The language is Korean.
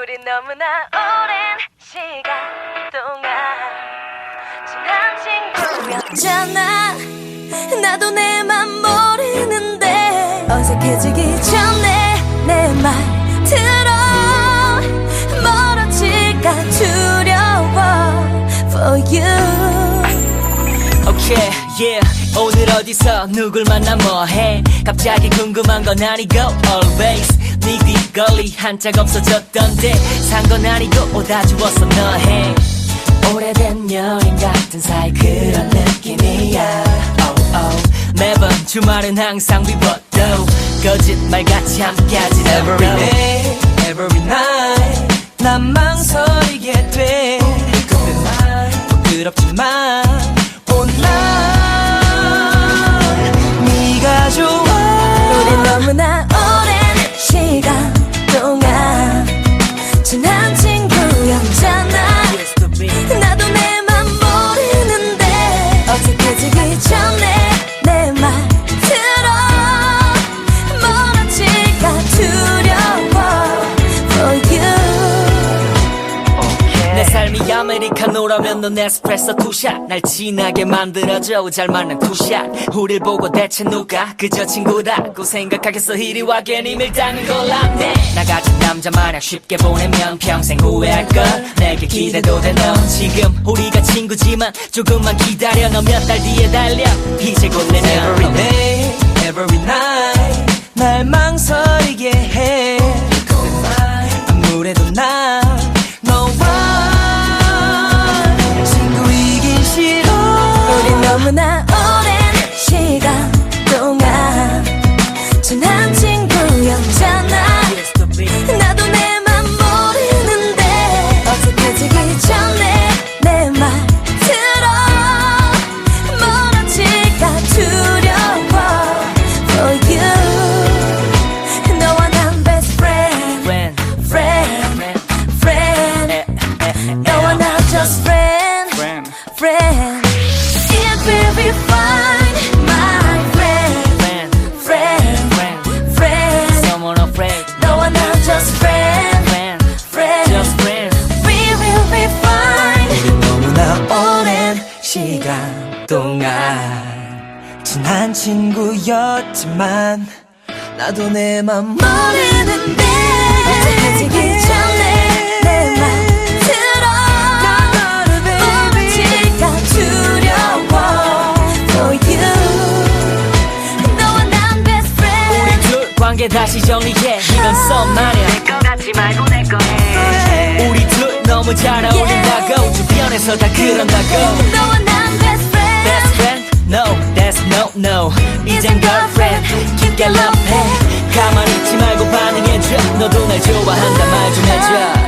우리 너무나 오랜 시간 동안 지난 친구였잖아 나도 내 맘 모르는데 어색해지기 전에 내 말 들어 멀어질까 두려워 for you Okay, yeah. 오늘 어디서 누굴 만나 뭐해? 갑자기 궁금한 건 아니고 always 네 뒷거리 한짝 없어졌던데 산 건 아니고 오다 주웠어 너해. 오래된 여인 같은 사이 그런 느낌이야. Oh, oh. 매번 주말은 항상 비워도 거짓말같이 함께하지 Every day, every night 난 망설이게 돼. 난 부끄럽지만 삶이 아메리카노라면 넌 에스프레소 투샷. 날 진하게 만들어줘. 잘 맞는 투샷. 우릴 보고 대체 누가 그저 친구라고 생각하겠어? 이리 와 괜히 밀당을 골랐네 나 같은 남자 마냥 쉽게 보내면 평생 후회할걸. 내게 기대도 돼넌 지금 우리가 친구지만 조금만 기다려. 너 몇 달 뒤에 달려. 이제 곧 내년. Every day, every night. 날 망설 friend, It will be fine my friend friend, friend friend friend Someone afraid, 너와 나 just friend friend, friend just friend We will be fine 우리 너무나 오랜 시간 동안 친한 친구였지만 나도 내맘 모르는데 관계 다시 정리해. 이건 썸 마냥 내거 갖지 말고 내거 해. 우리 둘 너무 잘 어울린다고. Yeah. 주변에서 다 그런다고. 너와 난 best friend. Best friend? No that's no no. 이젠 girlfriend. 깊게 love 해 가만히 있지 말고 반응해줘. 너도 날 좋아한다 말 좀 해줘.